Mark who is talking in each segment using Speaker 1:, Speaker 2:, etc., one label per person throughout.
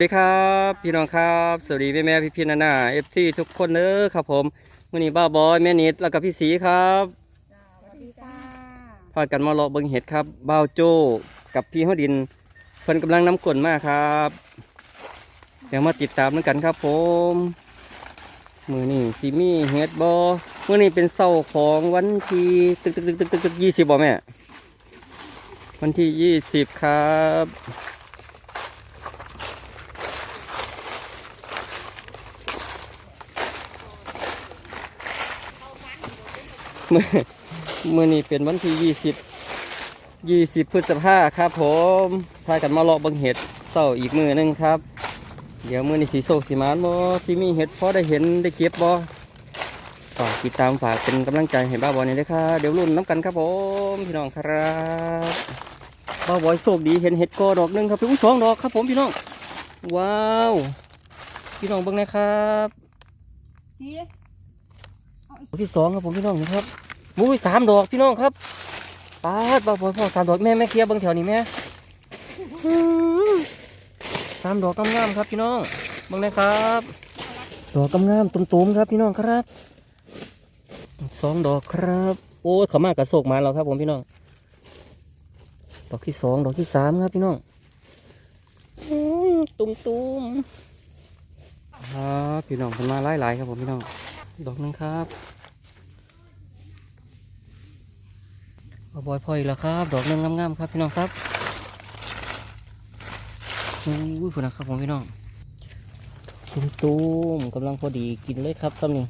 Speaker 1: สวัสดีครับพี่น้องครับสวัสดีแม่แม่พี่พี่นานาเอฟซีทุกคนเด้อครับผมวันนี้บ้าบอยแม่นิดแล้วก็พี่สีครับ
Speaker 2: สวัสดีค่ะ
Speaker 1: พากันมาเลาะเบิงเห็ดครับบ้าวโจกับพี่ฮอดินเพิ่นกำลังน้ำกลนมากครับเดี๋ยวมาติดตามกันครับผมมือนี่ซีมี่เห็ดบอมื่อนี้เป็นเสาร์ของวันที่ตึกตึกตึกตึกตึกตึกยี่สิบบ่แม่วันที่ยี่สิบครับ มื่อมื่อนี้เป็นวันที่ยี่สิบยี่สิบพฤษภาครับผมพากันมาเลาะบังเห็ดเศร้าอีกมือหนึงครับ เดี๋ยวมือนี้สีโศกสีมานบ่สีมีเห็ดพอได้เห็นได้เก็บบ่ฝากติดตามฝากเป็นกำลังใจให้บ้าบอยนี่ด้วยครับเดี๋ยวรุ่นน้ำกันครับผมพี่น้องครับบ้าบอยโชคดีเห็นเห็ดกอดอกหนึงครับพี่อุ้สองดอกครับผมพี่น้อง ว้าว พี่น้องเบิ่งนะครับ ที่สองครับผมพี่น้องนี่ครับมุ้ยสามดอกพี่น้องครับปาดบ่าวพ่อสามดอกแม่แม่เคลียร์บางแถวนี้แม่สามดอกงามๆครับพี่น้องบางนะครับ ดอกงามๆตุ่มๆครับพี่น้องครับสองดอกครับ โอ้ยขามากระโศกมาแล้วครับ ผมพี่น้อง ดอกที่สองดอกที่สามครับพี่น้องตุ่มๆครับพี่น้องเพิ่นมาหลายๆครับผมพี่น้อง ดอกหนึงครับเอาบอยพออีกแล้วครับ ดอกหนึงงามๆครับพี่น้องครับอู้ยคุณนะครับผมพี่น้องตุ้มๆกำลังพอดีกินเลยครับซ้ำนี่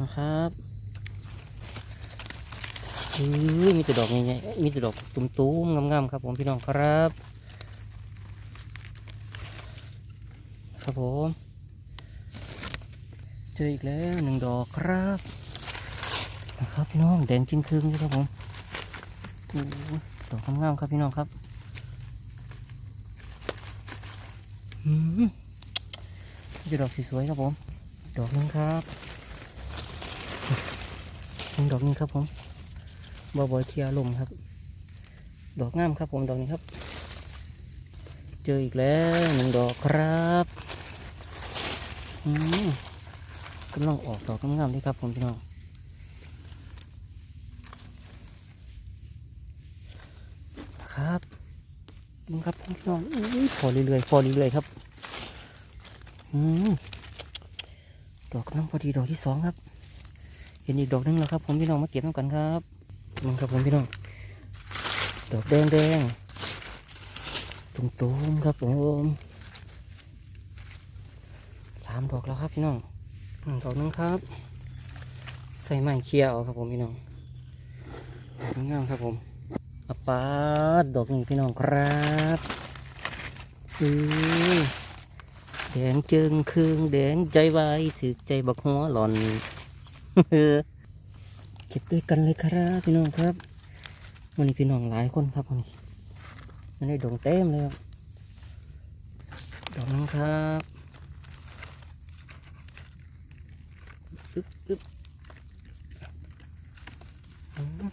Speaker 1: นะครับอุ้ยมีแต่ดอกใหญ่ๆมีแต่ดอกตุ้มๆงามๆครับผมพี่น้องครับ ครับผม เจออีกแล้วหนึ่งดอกครับนะครับพี่น้องแดงจริงครึ่งเลยครับผมดอกงามๆครับพี่น้องครับอืมนี่จะดอกสวยๆครับผม ดอกนึงครับหนึ่งดอกนี้ครับผมบอบอยเคลียร์ลมครับ ดอกงามครับผมดอกนี้ครับ เจออีกแล้วหนึ่งดอกครับ อืม กำลังออกดอกงามๆเลยครับผมพี่น้องครับนี่ครับพี่น้องอุ้ยพอเรื่อยๆพอเรื่อยๆครับอืมดอกกำลังพอดีดอกที่สองครับ เห็นอีกดอกนึงแล้วครับ ผมพี่น้องมาเก็บน้ำกันครับนี่ครับผมพี่น้อง ดอกแดงแดงๆตุ้มๆครับผมสามดอกแล้วครับพี่น้อง ดอกนึงครับ ใส่ไม้เคลียร์เอาครับผมพี่น้องงามครับผมอัปาดดอกหนึ่งพี่น้องครับอือแดงเจิงเครืองแดงใจวายถือใจบักหัวหล่อนเก็บด้วยกันเลยครับพี่น้องครับวันนี้พี่น้องหลายคนครับวันนี้มันได้ดอกเต็มเลยครับดอกนึงครับ อึ๊บอึ๊บ อืม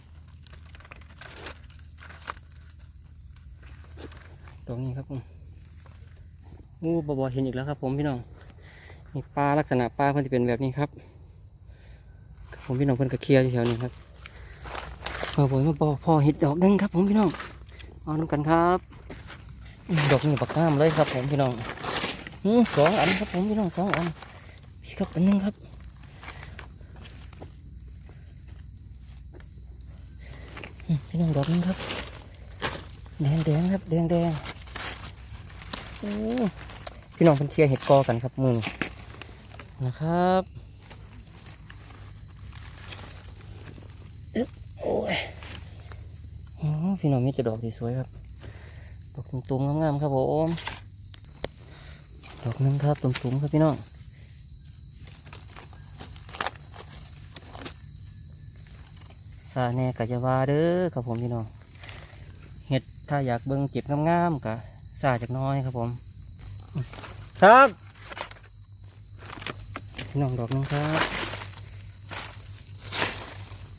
Speaker 1: ดอกนี้ครับผมงูบอบอเห็นอีกแล้วครับ ผมพี่น้องนี่ปลาลักษณะปลาเพิ่นจะเป็นแบบนี้ครับ ผมพี่น้องเพิ่นก็เคลียร์แถวนี้ครับพอผมมาบอพอเห็ดดอกนึงครับ ผมพี่น้องเอาดูกันครับ ดอกนี้ปากก้ามเลยครับ ผมพี่น้องสองอันครับผมพี่น้องสองอันพี่ครับอันนึงครับ อืมพี่น้องดอกนึงครับ แดงแดงครับ แดงแดงพี่น้องเพิ่นเคลียร์เห็ดกอกันครับมือนี้นะครับอึ๊บโอ้ยอ๋อพี่น้องมีแต่ดอกสวยๆครับ ดอกตุ่มๆงามๆครับผม ดอกนึงครับตุ่มๆครับพี่น้อง ซาแน่กะจะว่าเด้อครับผมพี่น้องเห็ดถ้าอยากเบิ่งเก็บงามๆกะซาจากน้อยครับผม ครับพี่น้องดอกนึงครับ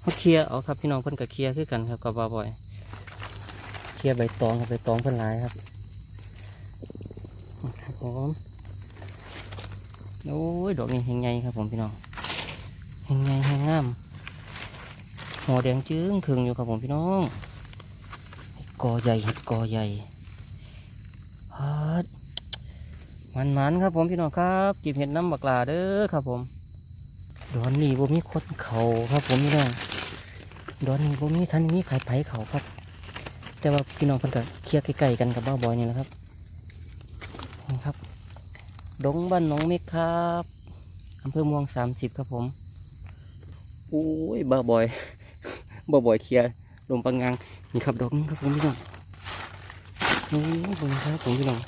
Speaker 1: เขาเคลียร์เอาครับพี่น้องเพิ่นก็เคลียร์คือกันครับกับบ่าบอยเคลียร์ใบตองครับใบตองเพิ่นหลายครับครับผมโอ้ยดอกนี้แหงไงครับผมพี่น้องแหงไงแหงงาม หัวแดงจึ้งคึงอยู่ครับผมพี่น้องเห็ดกอใหญ่เห็ดกอใหญ่ฮัดมันมันครับผมพี่น้องครับก็บเห็ดน้ำบักลาเด้อครับผม ดอนนี้บ่มีคนเขาครับผมพี่น้องดอนนี้บ่มีท่านมีใครไผเขาครับ แต่ว่าพี่น้องเพิ่นก็เคลียร์ใกล้ๆกันกับบ้าบอยนี่แหละครับนี่ครับ ดงบ้านหนองเม็กครับอำเภอเม่วงสามสิบครับผม โอ้ยบ้าบอย บ้าวบอยเคลียร์ลมปังงางนี่ครับดอกนึงครับผมพี่น้องโอ้ยเบิ่งครับผมพี่น้อง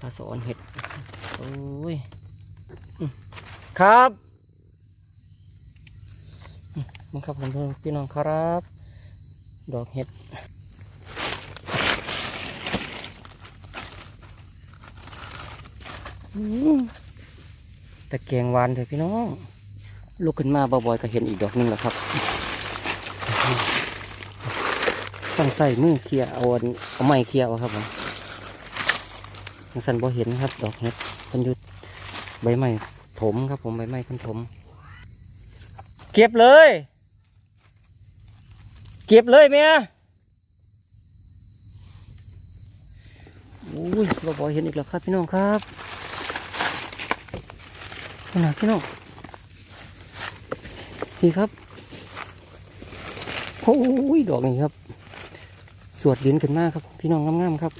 Speaker 1: ปลาสอนเห็ดโอ้ยครับมนี่ครับผมพี่น้องครับ ดอกเห็ดตะแกงวานเถอะพี่น้องลุกขึ้นมาบ่อยๆก็เห็นอีกดอกหนึงแล้วครับ ต้องใส่มือเคลียเอาอันเอาไม้เคลียร์เอาครับผมยังสันบ่เห็นครับ ดอกเห็ดเพันยุดใบไม้ถมครับผมใบไม้เพันถม เก็บเลย เก็บเลยเมียอุ้ยบ่อยๆเห็นอีกแล้วครับพี่น้องครับขนาดพี่น้องนี่ครับโอ้ยดอกนี้ครับ สวดดินขึ้นมากครับ พี่น้องงามๆครับ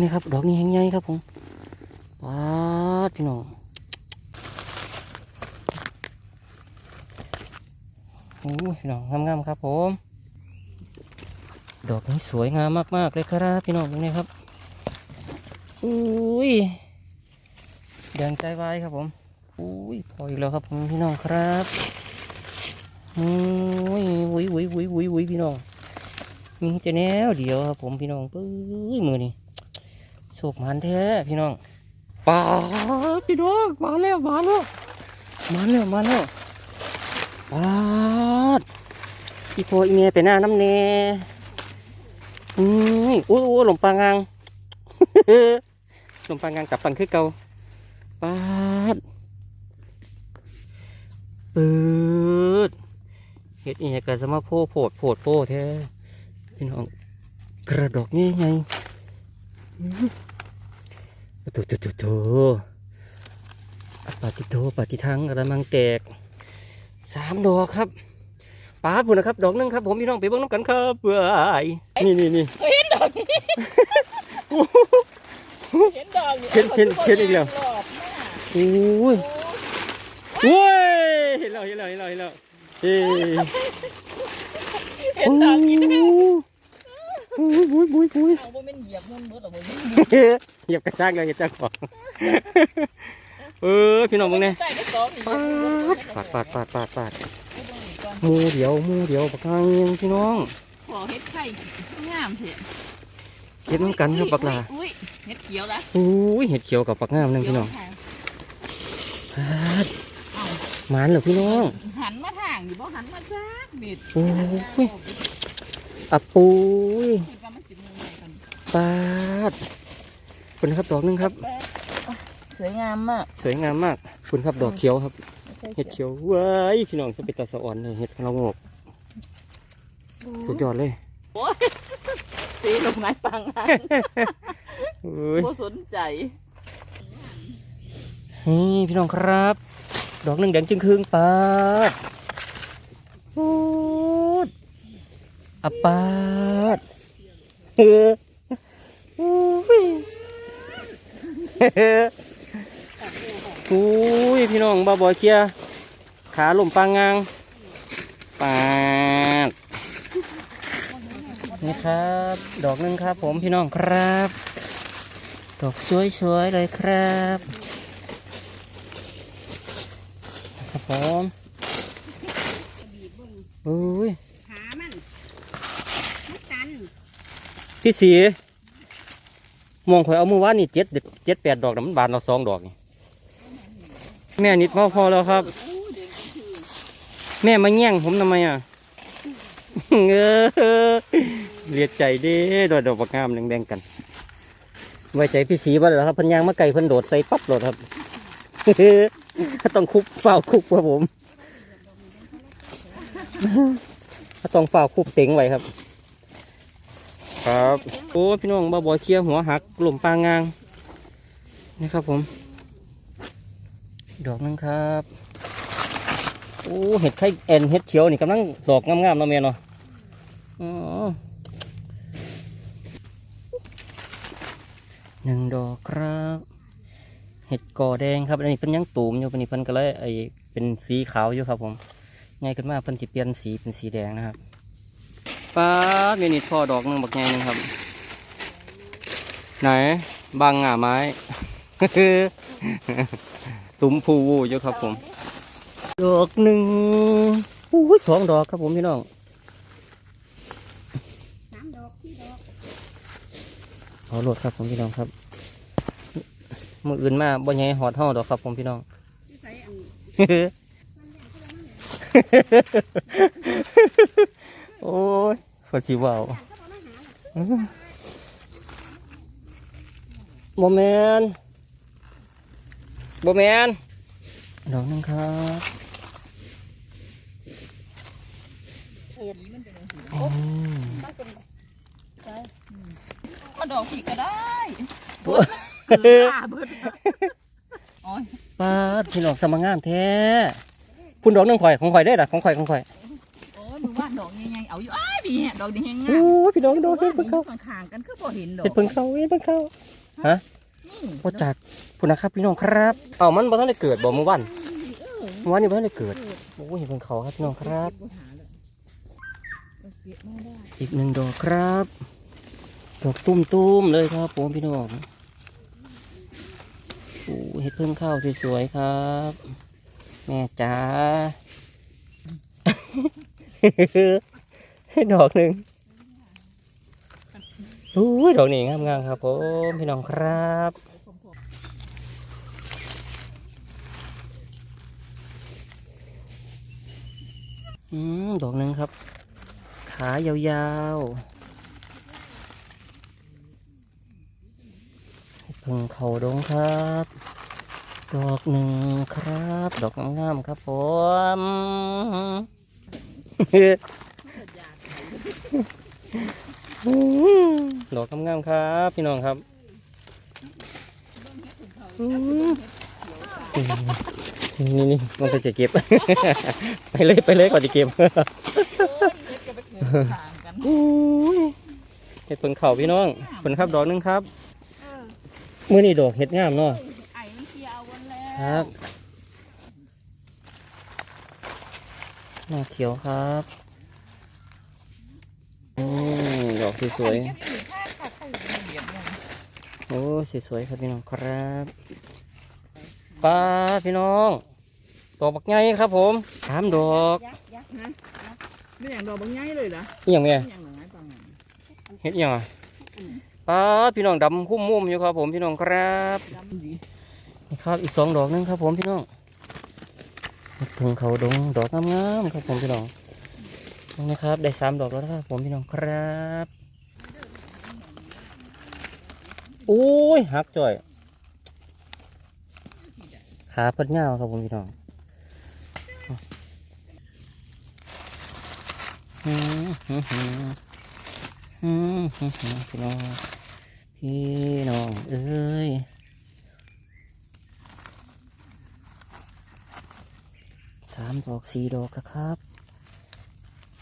Speaker 1: นี่ครับ ดอกนี้แห้งใหญ่ครับผมว้าพี่น้องโอ้ยพี่น้องงามๆครับผม ดอกนี้สวยงามมากๆเลยครับ พี่น้องตรงนี้ครับอุ้ยแดงใจไว้ครับผมอุ้ยพออีกแล้วครับพี่น้องครับอุ้ยวุ้ยวุ้ยวุ้ยวุ้ยวุ้ยพี่น้อง มีแต่แนวเดียวครับผมพี่น้องปื้ยมือนี่โศกมันแท้พี่น้องป่าพี่น้องมาแล้วมาแล้วมาแล้วมาแล้วป่าอีโฟอีเมไปหน้าน้ำเนอุ้ยอุ้ยอุ้ยหลงปางางหลงปางางกลับปังคือเก่าปาดเปิดเห็ดอีกก็จะมาโพโพดโพดโพแท้ พี่น้องกระดอกนี่ไงอื้อโถโถโถโถอะปาติโถปาติทังกระมังแตกสามดอกครับป้าดพุ่นนะครับดอกหนึงครับ ผมพี่น้องไปเบิ่งน้ำกันครับเว้ยนี่นี่นี่
Speaker 2: เห็นดอกนี้เห็นดอกนี้
Speaker 1: เห็นเห็นเห็นอีกแล้ว
Speaker 2: รอบหน้า
Speaker 1: โอ้ยโอ้ยเห็นแล้วเห็นแล้วเห็นแล้วเห็นแล้วเฮ้ย
Speaker 2: เห็นดอกนี้ด้วย
Speaker 1: โอ้ยโอ้ยโอ้ยโอ้ย
Speaker 2: เอาบ่แม่นเหยียบมันเบิดหรอกบ่ยิง
Speaker 1: เหยียบกระชากเลยกระชากของเออพี่น้องมึงเนี่ย
Speaker 2: ใต้ก็สองนี่
Speaker 1: ปาดปาดปาดปาดปาดหมูเดียวหมูเดียวปากกาเงียงพี่น้อง
Speaker 2: ขอเฮ็ดไข่งามเถอะ
Speaker 1: เก็บน้ำกันครับปักลา
Speaker 2: อุ้ยเฮ็ดเขียวละ
Speaker 1: โอ้ยเห็ดเขียวกับปักงามหนึงพี่น้องปาด หมานเหรอพี่น้อง
Speaker 2: หันมาทางอยู่บ่หันมาจักบิด
Speaker 1: โอ้ยอะปุย
Speaker 2: คิดว่ามันสิมีไงกัน
Speaker 1: ปาดคุณครับดอกหนึงครับ
Speaker 2: สวยงามมาก
Speaker 1: สวยงามมาก คุณครับดอกเขียวครับ เห็ดเขียวเว้ยพี่น้องจะเป็นตาสะอ่อนเลยเห็ดเรางอกสุดยอดเลย
Speaker 2: ตีลงไหนปังงาน
Speaker 1: เอ้ย
Speaker 2: บ่สนใจ
Speaker 1: นี่พี่น้องครับ ดอกหนึ่งแดงจึงครึ่งปาดปูดอปาดเฮ้ออุ้ยเฮ้ออุ้ยพี่น้องบาบอยเคียร์ขาลมปางงางปาดนี่ครับ ดอกหนึ่งครับผมพี่น้องครับ ดอกสวยๆเลยครับ ครับผมอุ้ย
Speaker 2: หามันมันตัน
Speaker 1: พี่สีมองข่อยเอามือว่านี่เจ็ดเจ็ดแปดดอกนะมันบานเราสองดอกนี่แม่นิดมาพอแล้วครับ แม่มาแย่งผมทำไมอะเออเรียกใจเด้ดอกดอกบักงามแดงๆกัน ไว้ใจพี่สีว่าเหรอครับเพันยางมาไก่เพันโดดใส่ปั๊บโดดครับ ต้องคุบเฝ้าคุบครับผมต้องเฝ้าคุบเต็งไว้ครับ ครับโอ้พี่น้องบ่าบอยเคลียร์หัวหักกลุ่มปางงางนี่ครับผม ดอกนึงครับโอ้เห็ดไข่แอนเห็ดเขียวนี่กำลังดอกงามๆเนาะแม่เนาะอ๋อหนึ่งดอกครับ เห็ดก่อแดงครับอันนี้เป็นยังตูมอยู่เป็นนี้เพิ่นก็เลยไอเป็นสีขาวอยู่ครับผมง่ายขึ้นมากเพิ่นจะเปลี่ยนสีเป็นสีแดงนะครับป้าดมีนี่ท่อดอกหนึงบักใหญ่หนึงครับ ไหนบางง่าไม้ ตุ้มพูวูอยู่ครับผม ดอกหนึ่งโอ้ยสองดอกครับผมพี่น้อง
Speaker 2: สามดอกสี่ดอก
Speaker 1: เอาโหลดครับผมพี่น้องครับ มืออื่นมาบ่ใหญ่หอดห่อดอกครับผมพี่น้อง
Speaker 2: ที่ใส่อัน
Speaker 1: โอ้ยขอสีว่าวโมแมนโมแมนดอกหนึงครับ
Speaker 2: เห็ดมันเป็น
Speaker 1: อืม
Speaker 2: มันเป็นใช่มาดอกผีก็ได้ บ้าเบิดโอ้ย
Speaker 1: ป้าดพี่น้องสมังงามแท้คุณดอกหนึงข่อยของข่อยได้อล่ะของข่อยของข่อย
Speaker 2: โอ้ยมือว่าดอกยังไงเอาอยู่อ้ายพี่แหะดอกดีแหง
Speaker 1: โอ้ยพี่น้องดอกเห็ดเพิ่งเข้า
Speaker 2: ข้างๆกันคือพอเห็นดอก
Speaker 1: เห็ดเพิ่งเข้าเห็ดเพิ่งเข้า
Speaker 2: นี่
Speaker 1: โอ้จากพุ่นนะครับพี่น้องครับเอามันบ่ทันได้เกิดบ่เมื่อวัน
Speaker 2: เออ
Speaker 1: เมื่อวานนี้บ่ทันได้เกิดโอ้ยเห็นเพิ่งเขาครับพี่น้องครับ
Speaker 2: เก็บไม่ได้
Speaker 1: อีกหนึ่งดอกครับ ดอกตุ้มๆเลยครับผมพี่น้อง โอ้เห็ดเพิ่งเข้าสวยๆครับ แม่จ๋าดอกหนึ่งโอ้ดอกนี้งามๆครับผมพี่น้องครับอืมดอกหนึ่งครับ ขายาวๆ พึ่งเขาดงครับ ดอกหนึ่งครับ ดอกงามๆครับผมดอกงามๆครับ พี่น้องครับอืมนี่นี่มันก็จะเก็บ ไปเลยไปเลยก่อนจะเก็บ
Speaker 2: โอ้ยเฮ็ดก็ไปเกิดข้างกัน
Speaker 1: อุ้ยเห็ดเพิ่งเข่าพี่น้องเพิ่นครับดอกหนึงครับ
Speaker 2: เออ
Speaker 1: มื่อนี้ดอกเห็ดงามเนาะ
Speaker 2: ไอ้มันเคลียร์เอาวันแล้
Speaker 1: ควรับหน้าเขียวครับอืมดอกสวย
Speaker 2: อันนี้ถ้าเขาเขาอยู่ในเหยียบเนี่ย
Speaker 1: ๆโอ้สวยๆครับพี่น้องครับป้าดพี่น้องดอกบักใหญ่ครับผมสามดอก
Speaker 2: ยักยักฮะไม่อย่างดอกบางไงเลยเหรอ
Speaker 1: อหย่างเนี้ย
Speaker 2: ไม่อย่างหน่อยปัง
Speaker 1: เห็ดอหย่างอะ ป้าดพี่น้องดำคุ้มมุมอยู่ครับผมพี่น้องครับ
Speaker 2: ดำดี
Speaker 1: นี่ครับอีกสองดอกหนึงครับผมพี่น้องเห็ดเพิ่งเขาดงดอกงามๆครับผมพี่น้องนี่นะครับได้สามดอกแล้วนะครับผมพี่น้องครับโอ้ยหักจ่อยขาเพิ่นเงาวครับผมพี่น้องอืมอืมอืมอืมอืมอืมพี่น้อง พี่น้องเอ้ยสามดอกสี่ดอกครับ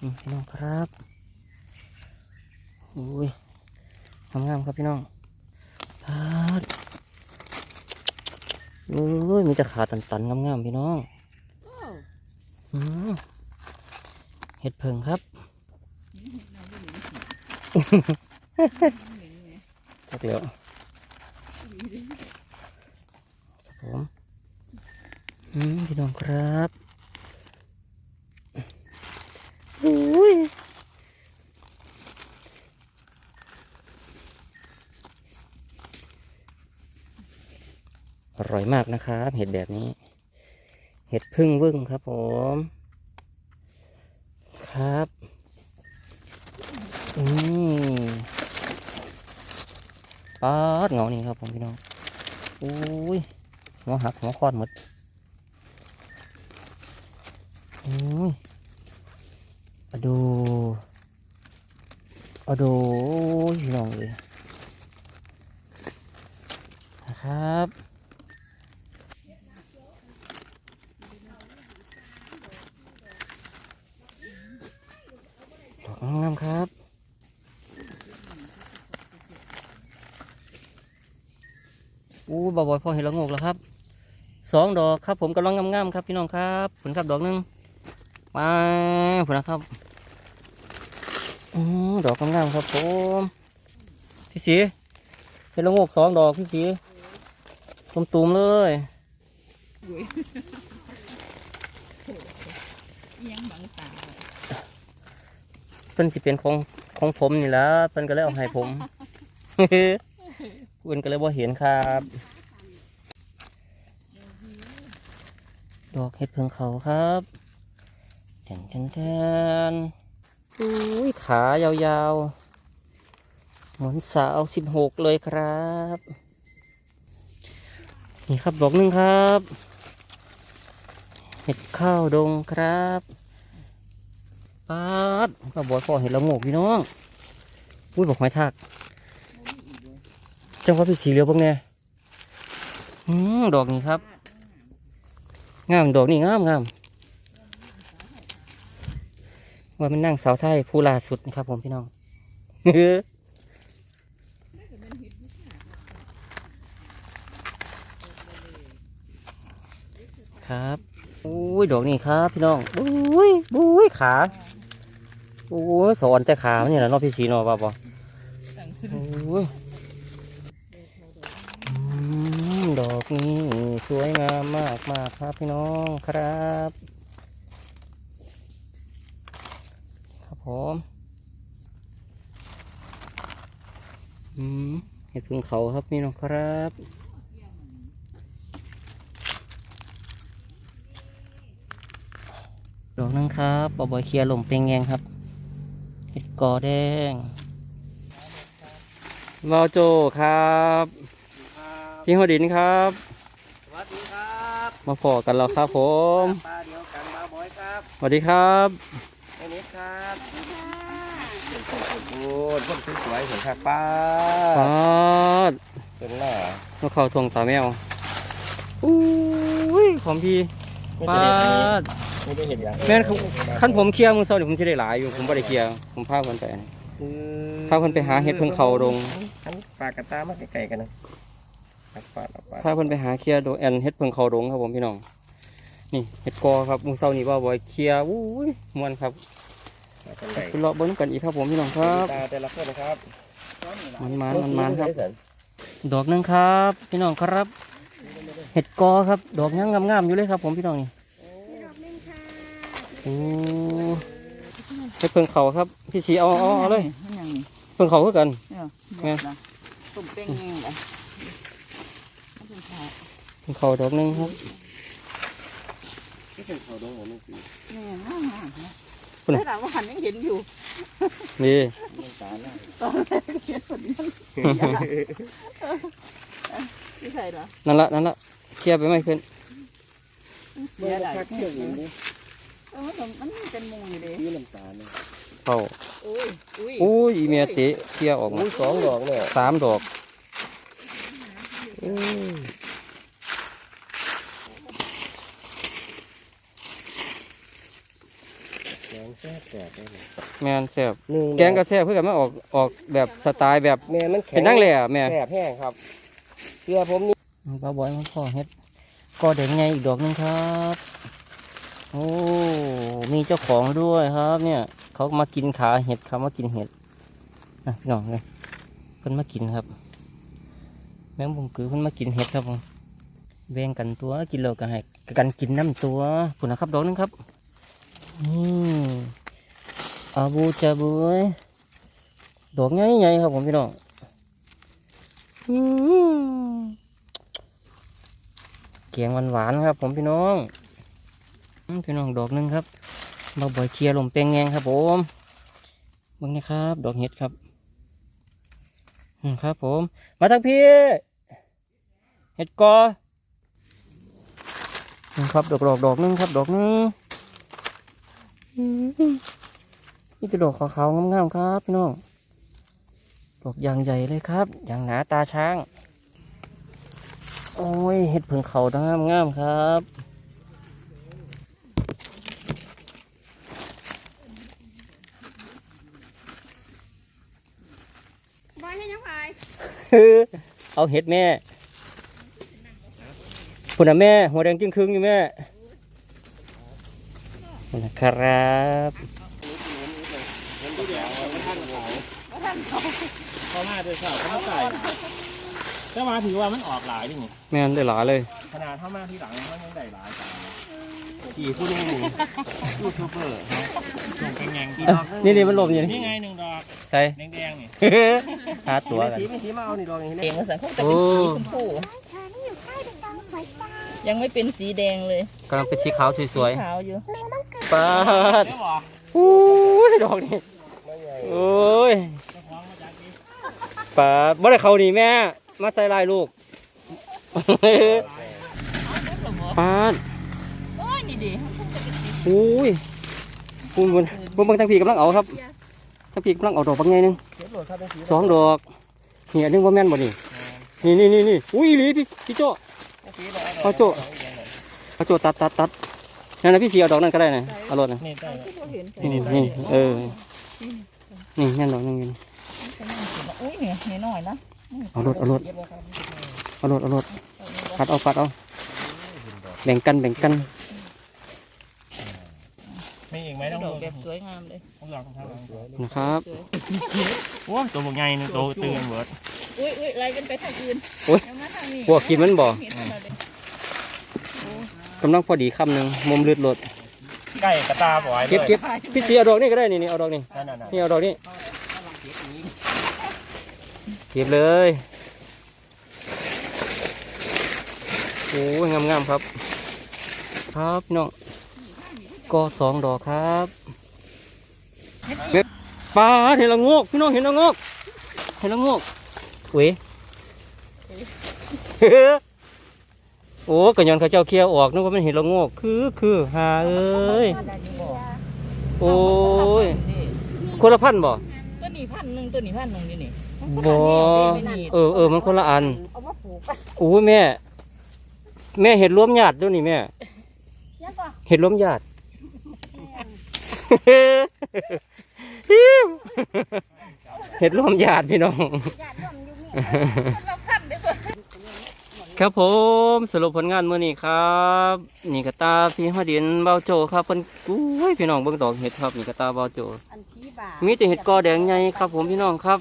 Speaker 1: อืมพี่น้องครับอุ้ยงามๆครับพี่น้องพาดโอ้ยมีแต่ขาตันๆงามๆพี่น้อง
Speaker 2: โอ้
Speaker 1: อืมเห็ดเพิงครับ จักเดียวครับผมอืมพี่น้องครับอุ้ยอร่อยมากนะครับ เห็ดแบบนี้ เห็ดพึ่งวึ่งครับผม ครับอืม ปาดเงานี่ครับผมพี่น้องโอ้ยหัวหักหัวคอดหมดโอ้ยอะดูอะดูพี่น้องเลยนะครับดอกงามครับ อู้บอบอยพอเห็นละงกแล้วครับสองดอกครับผมกำลังงามๆครับพี่น้องครับผลครับดอกหนึงมาผลนะครับอดอกงามๆครับผมพี่สีเห็นละงกสองดอกพี่สีตุ่มๆเลย
Speaker 2: ยังบังตา
Speaker 1: เพิ่นสิเป็นของของผมนี่ละเพิ่นก็เลยเอาให้ผม เพิ่นก็เลยบ่เห็นครับ ดอกเห็ดเพิงเขาครับแทนแทนแทนอุ้ยขายาวๆ เหมือนสาวสิบหกเลยครับ นี่ครับดอกหนึ่งครับ เห็ดข้าวดงครับป๊าดก็บอยพอเห็ดละโงกพี่น้องอุ้ยบอกหอยทาก จังหวะพี่สีเหลืองพวกเนี้ยอืมดอกนี้ครับ งามดอกนี่งามงามว่ามันนั่งเสาไทยผู้ล่าสุดนะครับ ผมพี่น้องครับอุ้ยดอกนี่ครับ พี่น้องอุ้ยอุ้ยขาโอ้ยสอนแต่ขาเนี่ยแหละเนอพี่สีนอป่ะปะ
Speaker 2: ตั้งขึ้น
Speaker 1: โอ้ยอืมดอกนี้ สวยงามมากมากครับพี่น้องครับ ครับผมอืมเห็ดพึ่งเขาครับพี่น้องครับดอกนึงครับบอบอยเคลียร์ลมเป็นแงงครับเห็ดกอแดงวาวโจครับพี่หัวดินครับ
Speaker 3: ส วัสดีครับ
Speaker 1: มาพอกันแล้วครับผม
Speaker 3: ปลาเดียวกันมาบอยครับ
Speaker 1: สวัสดีครับ
Speaker 3: ไอ้นิดครับโอ้ยพ่นสวยๆเห็นครับป้า
Speaker 1: ปาด
Speaker 3: เป็นหน้า
Speaker 1: มาเข้าทวงตาแมวอุ้ยของพี่ปาด
Speaker 3: ไม่ได้เห็นอย่าง
Speaker 1: แม่นครับขั้นผมเคลียร์มือเศร้าเดี๋ยวผมจะได้หลายอยู่ผมไม่ได้เคลียร์ผมพาเพิ่นไปพาเพิ่นไปหาเห็ดเพิ่งเขาดง
Speaker 3: อันปลากระตามาไกลๆกันนะ
Speaker 1: พาเพิ่นไปหาเคลียร์โดแอนเห็ดเพิ่งเขาดงครับผมพี่น้องนี่เห็ดกอครับมือเศร้านี่ว่าบอยเคลียร์อุ้ยมวนครับ
Speaker 3: เป็นไร
Speaker 1: ไปเลาะเบิ้งกันอีกครับผมพี่น้องครับ
Speaker 3: ตาแต่ละคนนะครับ
Speaker 1: มันมันมันมันครับ ดอกหนึงครับ พี่น้องครับ เห็ดกอครับ ดอกยังงามๆอยู่เลยครับ ผมพี่น้องนี่โอ้เห็ดเพิ่งเขาครับ พี่สีเอาเอาเอาเลย
Speaker 2: มันยังนี่
Speaker 1: เพิ่งเขาคือกัน
Speaker 2: เนี่ย
Speaker 1: แม่
Speaker 2: แม่ตุ่มเป้งเองเลยมันเป็นขา
Speaker 1: เพิ่งเขาดอกหนึงครับ
Speaker 3: ที่เป็นเขาดงของมึงสิ
Speaker 2: แม่มากมากนะ
Speaker 1: คุณน่ะ
Speaker 2: แต่เราหันยังเห็นอยู่
Speaker 1: นี่
Speaker 3: มันตาหน้า
Speaker 2: ตอนแรกเห็นคนนั้นที่ใส่เหรอ
Speaker 1: นั่นละนั่นละเคลียร์ไปไม่ขึ้น
Speaker 2: เสียดาย
Speaker 3: คักเที่ยวอยู่นี่
Speaker 2: เออมันมันเป็นมุงอยู่เลย
Speaker 3: ที่น้ำตาเนี่ย
Speaker 1: เขา
Speaker 2: อุ้ยอุ้ย
Speaker 1: โอ้ยอีเมียเตะเคลียร์ออกมา
Speaker 3: อุ้ยสองดอกเนี่ย
Speaker 1: สามดอก
Speaker 3: อืม แกงแซ่บแซ่บได้เลย
Speaker 1: แม่นแซ่บ
Speaker 3: หนึ่
Speaker 1: แกงกระแซ่บเพื่อกันมาออกออกแบบสไตล์แบบ
Speaker 3: แม่มันแข็ง
Speaker 1: เป็นนั่งเลยอะแม่
Speaker 3: แสบแห้งครับเสื้อผมนี่
Speaker 1: ป้าบอยมันพ่อเฮ็ดก็เด็กไงอีกดอกหนึงครับ โอ้มีเจ้าของด้วยครับ เนี่ย เขามากินขาเห็ดครับมากินเห็ดนะพี่น้องเลยเพิ่นมากินครับ แมงมุมคือเพิ่นมากินเห็ดครับผมแบ่งกันตัวกินแล้วก็ให้กันกินน้ำตัวผุนนะครับดอกหนึงครับนี่ อาบูจาบุยดอกใหญ่ๆครับผมพี่น้องอืมเกียงหวานๆครับ ผมพี่น้องพี่น้องดอกหนึงครับมาบ่อยเคลียร์ลมเปงแงงครับผมบิ่งนะครับ ดอกเห็ดครับอืมครับ ผม มาทางพี่ เห็ดกอครับดอกดอกดอกหนึงครับ ดอกหนึง นี่จะดอกขาวๆงามๆครับพี่น้อง ดอกยางใหญ่เลยครับ อย่างหนาตาช้าง โอ้ยเห็ดเผิงเขางามงามๆครับ
Speaker 2: บอยให้ยังไง
Speaker 1: เอาเห็ดแม่คุณน่ะแม่ หัวแดงจึงครึ่งอยู่แม่คุณ นะครับ
Speaker 4: เข้ามาโดยข่าวเข้าใส่แต่มาถือว่ามันออกหลายดินี่
Speaker 1: แม่นได้หลายเลย
Speaker 4: ขนาดเข้ามาที่หลังมันยังได้หลายกัน
Speaker 3: กี่ผู้นึงนี่ยูทูบเบอร์
Speaker 4: ส่งแกงๆ
Speaker 3: กี่
Speaker 4: ที่
Speaker 3: ดอก
Speaker 1: นี่นี่มันหลบอยู่
Speaker 4: นี่ไงหนึ่งดอก
Speaker 1: ใส่
Speaker 4: แดงๆนี่
Speaker 1: หาตัวกัน
Speaker 3: สีไม่สีมาเอานี่ดอกนี่
Speaker 2: เอง
Speaker 3: เนี่ย
Speaker 2: สังคมจะเป็นสีชมพู
Speaker 5: เธอนี่อยู่ใกล้เป็นกองสวยจัง
Speaker 2: ยังไม่เป็นสีแดงเลย
Speaker 1: กำลังเป็นสีขาวสวย
Speaker 2: ขาวอยู่
Speaker 5: แมงมังกร
Speaker 1: ๆ ปาด
Speaker 4: เดี๋ยวบอก
Speaker 1: อู้ยดอกนี้โอ้ย
Speaker 4: เจ้าของมาจากนี้
Speaker 1: ปาดบ่ได้เขานี่แม่ มาใส่ลายลูกปาด
Speaker 2: โอ้ยนี่ดิ
Speaker 1: อุ้ยปุ้มบุญปุ้มเบางทางผีกำลังเอาครับทางผีกำลังเอาดอกบางไงนึง
Speaker 3: เก็บโหลดครับเป็นสี
Speaker 1: สองดอกนี่อันนึงว่าแม่นบ่นี่นี่นี่นี่นี่อุ้ยอีหลีพี่พี่โจ
Speaker 3: สีดอก
Speaker 1: เอาโจ้เอาโจตัดตัดตัด นั่นนะพี่สีเอาดอกนั่นก็ได้นะเอารถนะ
Speaker 4: นี่ได้
Speaker 1: นี่นี่เออ นี่แม่นดอกนึงอยู่นี่
Speaker 2: อุ้ยเนี่ยน้อยๆนะ
Speaker 1: เอารถเอารถเอารถเอารถปัดเอาปัดเอาแบ่งกันแบ่งกัน
Speaker 4: มีอีกไหมต้อง
Speaker 2: ด
Speaker 4: ล
Speaker 2: อก
Speaker 4: ง
Speaker 2: แบบสวยงามเลย
Speaker 4: ต้องลองทำ
Speaker 1: นะครับ
Speaker 2: สวย
Speaker 4: โอ้ตัวบกใหญ่นึงตัวตื่นเบิด
Speaker 2: อุ้ยอุ้ยอะไรกันไปทางอื่น
Speaker 1: โอ้ย
Speaker 2: ยังมาทางนี้
Speaker 1: พวกกินมันบ่
Speaker 2: เห็นเราเลย
Speaker 1: กำลังพอดีคำหนึ่งมุมเลือดรถ
Speaker 4: ใกล้กระตาบ่อย
Speaker 1: เก็บเก็บพี่สีเอาดอกนี่ก็ได้นี่นี่เอาดอกนี่
Speaker 4: นั่นน่ะ
Speaker 1: นี่เอาดอกนี่เก็บเลยโอ้ยงามๆครับ ครับพี่น้องก็สองดอกครับเบ็ดปลาเห็นละโงกพี่น้องเห็นละโงกเห็นละโงกเว้ย โอ้กระยอนเขาเจ้าเคี้ยวออกนึกว่ามันเห็นละโงกคือคือหาเอ้ยโอ้ยคนละพันธุ์บ่
Speaker 2: ตัวนี้พันหนึ่งตัวนี้พันหนึ่งนี่นี่
Speaker 1: บ่เออเออมันคนละอัน
Speaker 5: เอามาปลูก
Speaker 1: โอ้ยแม่ แม่เห็ดรวมญาติด้วยนี่แม่
Speaker 5: ยังก็
Speaker 1: เห็ดรวมญาติเห็ดรวมญาติพี่น้อง ครับผมสรุปผลงานมื้อนี้ครับ นี่กระตาพี่ฮอดินเบาโจครับเพิ่นอุ้ยพี่น้องเบิ่งดอกเห็ดครับนี่กระตาเบาโจ
Speaker 5: อันที่บา
Speaker 1: มีแต่เห็ดกอแดงใหญ่ครับ ผมพี่น้องครับ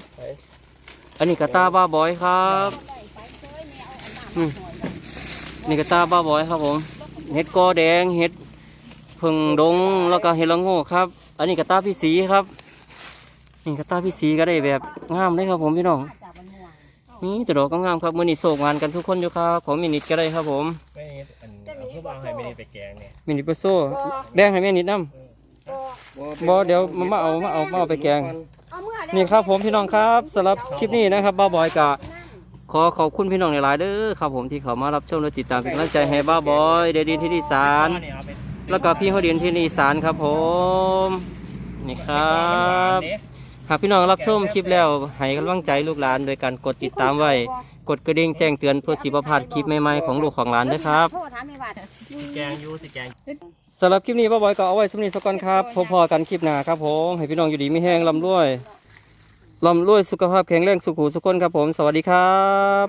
Speaker 1: อันนี้กระตาบ้าบอยครับอืมนี่กระตาบ้าบอยครับผม เห็ดกอแดงเห็ดผึ่งดงแล้วก็เห็ดละโง่ครับ อันนี้กระตาพี่สีครับ นี่กระตาพี่สีก็ได้แบบงามเลยครับผมพี่น้อง
Speaker 5: จากมั นม่วง
Speaker 1: นี่จะดอกก็งามครับมื้อนี้โศกงานกันทุกคนอยู่ครับของมินิดก็ได้ครับผม
Speaker 4: ไม่นิดอันเอาผู้บ่าวให้ไม่ได้ไปแกงเนี่ย
Speaker 1: มินิดเปโซ่แดงให้แม่นิดน้ำบ่เดี๋ยวมามาเอามาเอามาเอาไปแกง
Speaker 5: เอาเมื่อได้
Speaker 1: นี่ครับผมพี่น้องครับสำหรับคลิปนี้นะครับบ้าบอยกะขอขอบคุณพี่น้องในหลาย ๆ เด้อครับผมที่เขามารับชมและติดตามเป็นกำลังใจให้บ้าบอยเดดินที่ดีสาร
Speaker 4: นี่เอาไป
Speaker 1: แล้วก็พี่เขาเดียนที่ดีสารครับผมนี่ครับ หากพี่น้องรับชมคลิปแล้วให้กำลังใจลูกหลานโดยการกดติดตามไว้ กดกระดิ่งแจ้งเตือนเพื่อสิบพลาดคลิปใหม่ๆของลูกของหลานด้วยครับ
Speaker 5: โทษถามไม่ว่า
Speaker 4: แกงยูสิแกง
Speaker 1: สำหรับคลิปนี้บ้าบอยก็เอาไว้สำนีสักก่อนครับ พบพอกันคลิปหน้าครับผม ให้พี่น้องอยู่ดีไม่แห้งลำรวยลำรวยสุขภาพแข็งแรงสุขุสุขคนครับผม สวัสดีครับ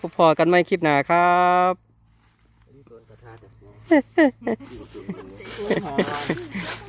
Speaker 1: พบพอกันใหม่คลิปหน้าครับ